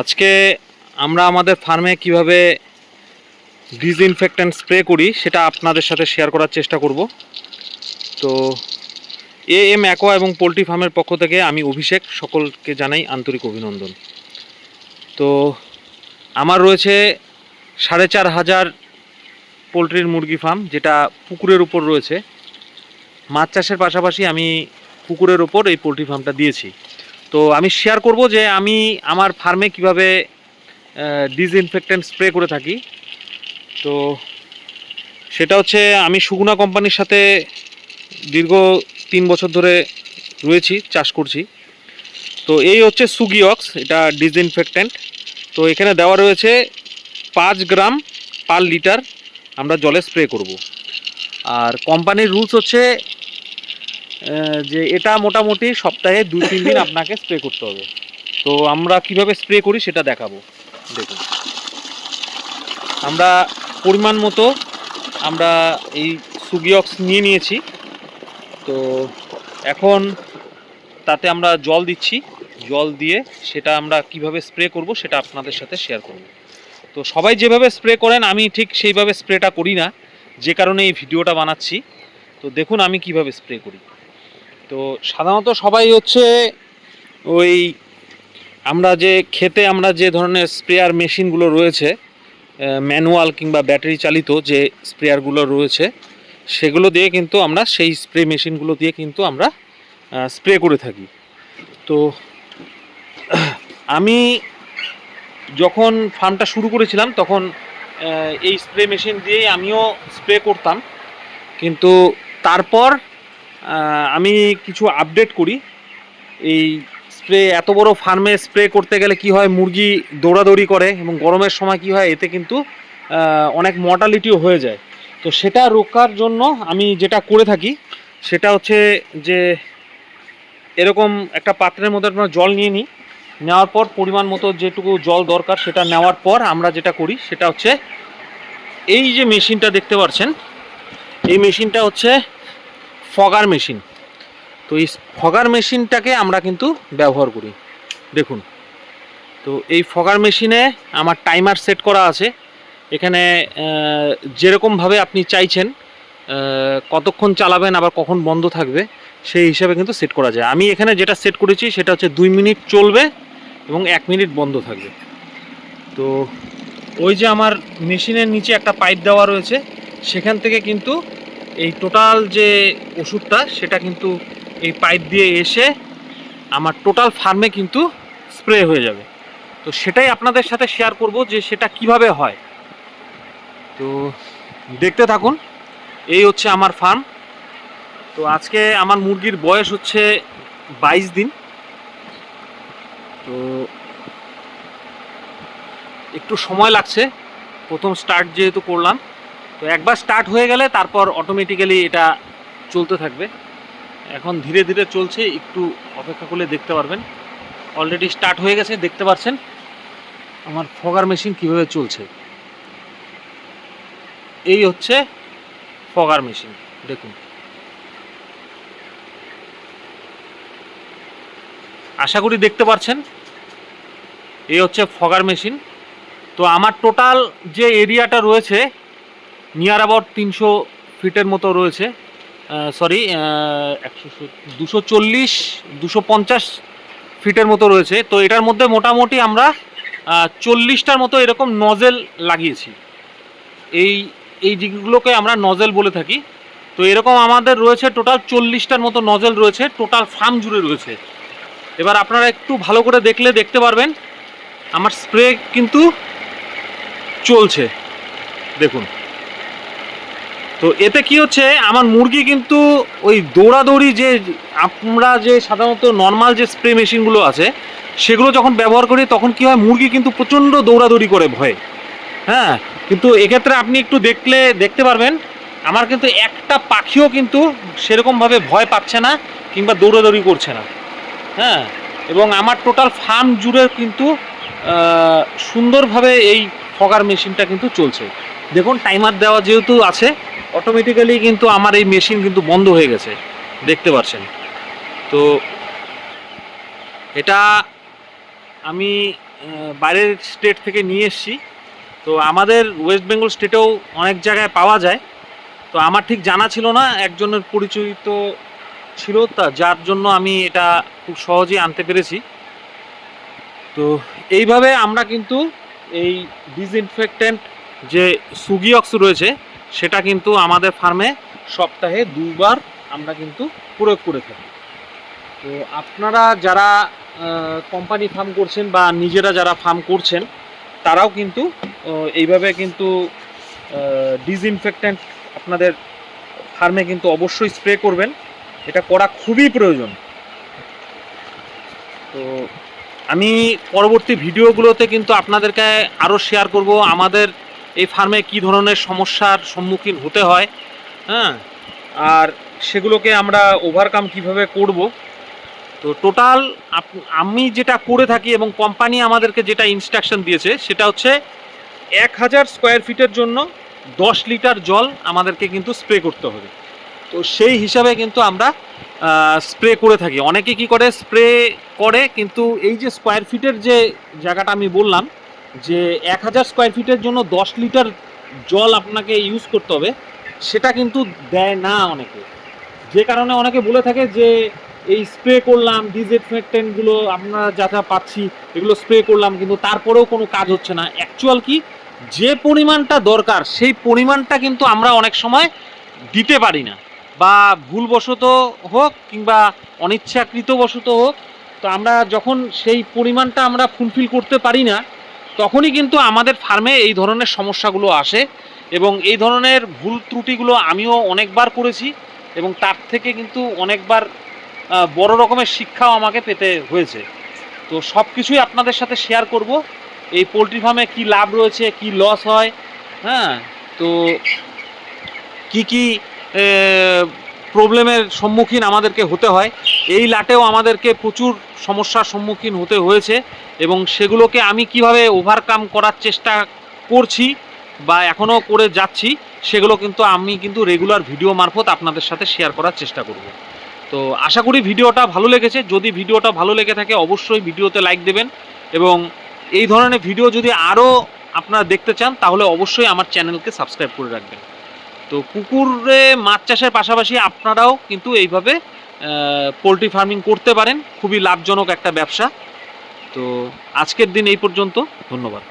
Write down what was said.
আজকে আমরা আমাদের ফার্মে কীভাবে ডিসইনফেক্ট্যান্ট স্প্রে করি সেটা আপনাদের সাথে শেয়ার করার চেষ্টা করব। তো এ এম অ্যাকোয়া এবং পোলট্রি ফার্মের পক্ষ থেকে আমি অভিষেক, সকলকে জানাই আন্তরিক অভিনন্দন। তো আমার রয়েছে সাড়ে চার হাজার পোলট্রির মুরগি ফার্ম, যেটা পুকুরের উপর রয়েছে। মাছ চাষের পাশাপাশি আমি পুকুরের ওপর এই পোলট্রি ফার্মটা দিয়েছি। তো আমি শেয়ার করব যে আমি আমার ফার্মে কীভাবে ডিসইনফেক্ট্যান্ট স্প্রে করে থাকি। তো সেটা হচ্ছে আমি সুগুনা কোম্পানির সাথে দীর্ঘ তিন বছর ধরে রয়েছি, চাষ করছি। তো এই হচ্ছে সুগিঅক্স এটা ডিসইনফেক্ট্যান্ট তো এখানে দেওয়া রয়েছে পাঁচ গ্রাম পার লিটার আমরা জলে স্প্রে করব। আর কোম্পানির রুলস হচ্ছে যে এটা মোটামুটি সপ্তাহে দুই, তিন দিন আপনাকে স্প্রে করতে হবে। তো আমরা কীভাবে স্প্রে করি সেটা দেখাবো। দেখুন। আমরা পরিমাণ মতো আমরা এই সুগিঅক্স নিয়ে নিয়েছি। তো এখন তাতে আমরা জল দিচ্ছি। জল দিয়ে সেটা আমরা কীভাবে স্প্রে করব সেটা আপনাদের সাথে শেয়ার করব। তো সবাই যেভাবে স্প্রে করেন, আমি ঠিক সেইভাবে স্প্রেটা করি না। যে কারণে এই ভিডিওটা বানাচ্ছি। তো দেখুন আমি কীভাবে স্প্রে করি। তো সাধারণত সবাই হচ্ছে ওই আমরা যে খেতে আমরা যে ধরনের স্প্রেয়ার মেশিনগুলো রয়েছে ম্যানুয়াল কিংবা ব্যাটারি চালিত যে স্প্রেয়ারগুলো রয়েছে, সেগুলো দিয়ে কিন্তু আমরা সেই স্প্রে মেশিনগুলো দিয়ে কিন্তু আমরা স্প্রে করে থাকি। তো আমি যখন ফার্মটা শুরু করেছিলাম তখন এই স্প্রে মেশিন দিয়েই আমিও স্প্রে করতাম। কিন্তু তারপর আমি কিছু আপডেট করি। এই স্প্রে এত বড় ফার্মে স্প্রে করতে গেলে কি হয়, মুরগি দৌড়াদৌড়ি করে এবং গরমের সময় কি হয়, এতে কিন্তু অনেক মর্টালিটিও হয়ে যায়। তো সেটা রোকার জন্য আমি যেটা করে থাকি, সেটা হচ্ছে যে, এরকম একটা পাত্রের মধ্যে আপনার জল নিয়ে নিই নেওয়ার পর পরিমাণ মতো যেটুকু জল দরকার, সেটা নেওয়ার পর আমরা যেটা করি, সেটা হচ্ছে, এই যে মেশিনটা দেখতে পাচ্ছেন, এই মেশিনটা হচ্ছে ফগার মেশিন। তো এই ফগার মেশিনটাকে আমরা কিন্তু ব্যবহার করি। দেখুন, তো এই ফগার মেশিনে আমার টাইমার সেট করা আছে। এখানে যেরকমভাবে আপনি চাইছেন কতক্ষণ চালাবেন, আবার কখন বন্ধ থাকবে, সেই হিসাবে কিন্তু সেট করা যায়। আমি এখানে যেটা সেট করেছি, সেটা হচ্ছে দুই মিনিট চলবে এবং এক মিনিট বন্ধ থাকবে। তো ওই যে আমার মেশিনের নিচে একটা পাইপ দেওয়া রয়েছে, সেখান থেকে কিন্তু এই টোটাল যে ওষুধটা, সেটা কিন্তু এই পাইপ দিয়ে এসে আমার টোটাল ফার্মে কিন্তু স্প্রে হয়ে যাবে। তো সেটাই আপনাদের সাথে শেয়ার করব যে সেটা কীভাবে হয়। তো দেখতে থাকুন, এই হচ্ছে আমার ফার্ম তো আজকে আমার মুরগির বয়স হচ্ছে বাইশ দিন। তো একটু সময় লাগছে, প্রথম স্টার্ট যেহেতু করলাম। তো একবার স্টার্ট হয়ে গেলে তারপর অটোমেটিক্যালি এটা চলতে থাকবে। এখন ধীরে ধীরে চলছে, একটু অপেক্ষা করলে দেখতে পারবেন। অলরেডি স্টার্ট হয়ে গেছে, দেখতে পাচ্ছেন আমার ফগার মেশিন কীভাবে চলছে। এই হচ্ছে ফগার মেশিন দেখুন। আশা করি দেখতে পাচ্ছেন এই হচ্ছে ফগার মেশিন তো আমার টোটাল যে এরিয়াটা রয়েছে নিয়ার অ্যাবাউট তিনশো ফিটের মতো রয়েছে। সরি একশো দুশো চল্লিশ, দুশো পঞ্চাশ ফিটের মতো রয়েছে। তো এটার মধ্যে মোটামুটি আমরা চল্লিশটার মতো এরকম নজেল লাগিয়েছি। এই এই দিকগুলোকে আমরা নজেল বলে থাকি। তো এরকম আমাদের রয়েছে টোটাল চল্লিশটার মতো নজেল রয়েছে। টোটাল ফার্ম জুড়ে রয়েছে। এবার আপনারা একটু ভালো করে দেখলে দেখতে পারবেন। আমার স্প্রে কিন্তু চলছে। দেখুন। তো এতে কি হচ্ছে, আমার মুরগি কিন্তু ওই দৌড়াদৌড়ি যে আমরা যে সাধারণত নর্মাল যে স্প্রে মেশিনগুলো আছে, সেগুলো যখন ব্যবহার করি, তখন কি হয়, মুরগি কিন্তু প্রচণ্ড দৌড়াদৌড়ি করে ভয়ে। হ্যাঁ কিন্তু এক্ষেত্রে আপনি একটু দেখলে, দেখতে পারবেন, আমার কিন্তু একটা পাখিও কিন্তু সেরকমভাবে ভয় পাচ্ছে না কিংবা দৌড়াদৌড়ি করছে না। হ্যাঁ এবং আমার টোটাল ফার্ম জুড়ে কিন্তু সুন্দরভাবে এই ফগার মেশিনটা কিন্তু চলছে। দেখুন টাইমার দেওয়া যেহেতু আছে অটোমেটিক্যালি কিন্তু আমার এই মেশিন কিন্তু বন্ধ হয়ে গেছে, দেখতে পাচ্ছেন তো এটা আমি বাইরের স্টেট থেকে নিয়ে এসেছি। তো আমাদের ওয়েস্ট বেঙ্গল স্টেটেও অনেক জায়গায় পাওয়া যায়। তো আমার ঠিক জানা ছিল না, একজনের পরিচিত ছিল, তা যার জন্য আমি এটা খুব সহজেই আনতে পেরেছি। তো এইভাবে আমরা কিন্তু এই ডিসইনফেক্টেন্ট যে সুগিয়ক্স রয়েছে সেটা কিন্তু আমাদের ফার্মে সপ্তাহে দুবার আমরা কিন্তু প্রয়োগ করে থাকি। তো আপনারা যারা কোম্পানি ফার্ম করছেন বা নিজেরা যারা ফার্ম করছেন, তারাও কিন্তু এইভাবে কিন্তু ডিসইনফেক্ট্যান্ট আপনাদের ফার্মে কিন্তু অবশ্যই স্প্রে করবেন। এটা করা খুবই প্রয়োজন। তো আমি পরবর্তী ভিডিওগুলোতে কিন্তু আপনাদেরকে আরও শেয়ার করব। আমাদের এই ফার্মে কি ধরনের সমস্যার সম্মুখীন হতে হয়? হ্যাঁ আর সেগুলোকে আমরা ওভারকাম কীভাবে করব? তো টোটাল আমি যেটা করে থাকি এবং কোম্পানি আমাদেরকে যেটা ইনস্ট্রাকশন দিয়েছে, সেটা হচ্ছে এক হাজার স্কোয়ার ফিটের জন্য দশ লিটার জল আমাদেরকে কিন্তু স্প্রে করতে হবে। তো সেই হিসাবে কিন্তু আমরা স্প্রে করে থাকি। অনেকে কি করে? স্প্রে করে, কিন্তু এই যে স্কোয়ার ফিটের যে জায়গাটা আমি বললাম যে এক হাজার স্কোয়ার ফিটের জন্য দশ লিটার জল আপনাকে ইউজ করতে হবে, সেটা কিন্তু দেয় না অনেকে। যে কারণে অনেকে বলে থাকে যে, এই স্প্রে করলাম ডিসইনফেক্টেন্টগুলো আমরা যা যা পাচ্ছি, এগুলো স্প্রে করলাম, কিন্তু তারপরেও কোনো কাজ হচ্ছে না। অ্যাকচুয়াল কি? যে পরিমাণটা দরকার, সেই পরিমাণটা কিন্তু আমরা অনেক সময় দিতে পারি না। বা ভুলবশত হোক কিংবা অনিচ্ছাকৃতবশত হোক, তো আমরা যখন সেই পরিমাণটা আমরা ফুলফিল করতে পারি না তখনই কিন্তু আমাদের ফার্মে এই ধরনের সমস্যাগুলো আসে এবং এই ধরনের ভুল ত্রুটিগুলো আমিও অনেকবার করেছি এবং তার থেকে কিন্তু অনেকবার বড় রকমের শিক্ষাও আমাকে পেতে হয়েছে। তো সব কিছুই আপনাদের সাথে শেয়ার করব। এই পোলট্রি ফার্মে কি লাভ রয়েছে, কি লস হয় হ্যাঁ? তো কি কি প্রবলেমের সম্মুখীন আমাদেরকে হতে হয় এই লাটেও আমাদেরকে প্রচুর সমস্যার সম্মুখীন হতে হয়েছে এবং সেগুলোকে আমি কীভাবে ওভারকাম করার চেষ্টা করছি বা এখনও করে যাচ্ছি, সেগুলো কিন্তু আমি কিন্তু রেগুলার ভিডিও মারফত আপনাদের সাথে শেয়ার করার চেষ্টা করব। তো আশা করি ভিডিওটা ভালো লেগেছে। যদি ভিডিওটা ভালো লেগে থাকে, অবশ্যই ভিডিওতে লাইক দেবেন এবং এই ধরনের ভিডিও যদি আরও আপনারা দেখতে চান, তাহলে অবশ্যই আমার চ্যানেলকে সাবস্ক্রাইব করে রাখবেন। তো পুকুরে মাছ চাষের পাশাপাশি আপনারাও কিন্তু এইভাবে পোলট্রি ফার্মিং করতে পারেন। খুবই লাভজনক একটা ব্যবসা। তো আজকের দিন এই পর্যন্ত। ধন্যবাদ।